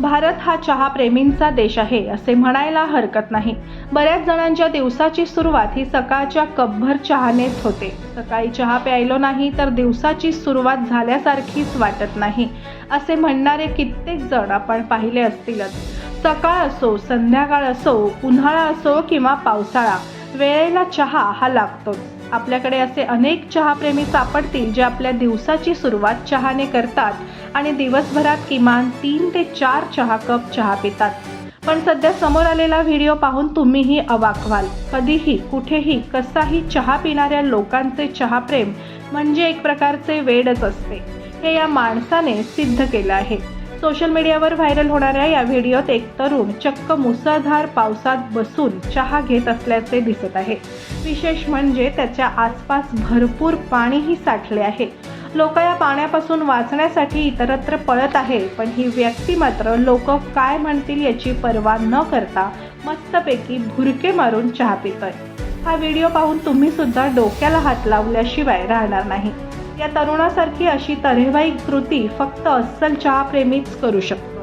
भारत हा चहा प्रेमींचा देश आहे असे म्हणायला हरकत नाही. बऱ्याच जणांच्या दिवसाची सुरुवात ही सकाळच्या कपभर चहानेच होते. सकाळी चहा प्यायलो नाही तर दिवसाची सुरुवात झाल्यासारखीच वाटत नाही असे म्हणणारे कित्येक जण आपण पाहिले असतीलच. सकाळ असो संध्याकाळ असो उन्हाळा असो किंवा पावसाळा वेळेला चहा हा लागतोच. आपल्याकडे असे अनेक चहाप्रेमी सापडतील जे आपल्या दिवसाची सुरुवात चहाने करतात आणि दिवसभरात किमान तीन ते चार चहा कप चहा पितात. पण सध्या समोर आलेला व्हिडिओ पाहून तुम्हीही अवाक व्हाल कधीही कुठेही कसाही चहा पिणाऱ्या लोकांचे चहाप्रेम म्हणजे एक प्रकारचे वेडच असते. हे या माणसाने सिद्ध केलं आहे. सोशल मीडियावर व्हायरल होणाऱ्या या व्हिडिओत एक तरुण चक्क मुसळधार पावसात बसून चहा घेत असल्याचे दिसत आहे. विशेष म्हणजे त्याच्या आसपास भरपूर पाणीही साठले आहे. लोक या पाण्यापासून वाचण्यासाठी इतरत्र पळत आहे पण ही व्यक्ती मात्र लोक काय म्हणतील याची पर्वा न करता मस्तपैकी भुरके मारून चहा पितोय. हा व्हिडिओ पाहून तुम्ही सुद्धा डोक्याला हात लावल्याशिवाय राहणार नाही. या तरुणासारखी अशी तऱ्हेवाई कृती फक्त अस्सल चहाप्रेमीच करू शकतो.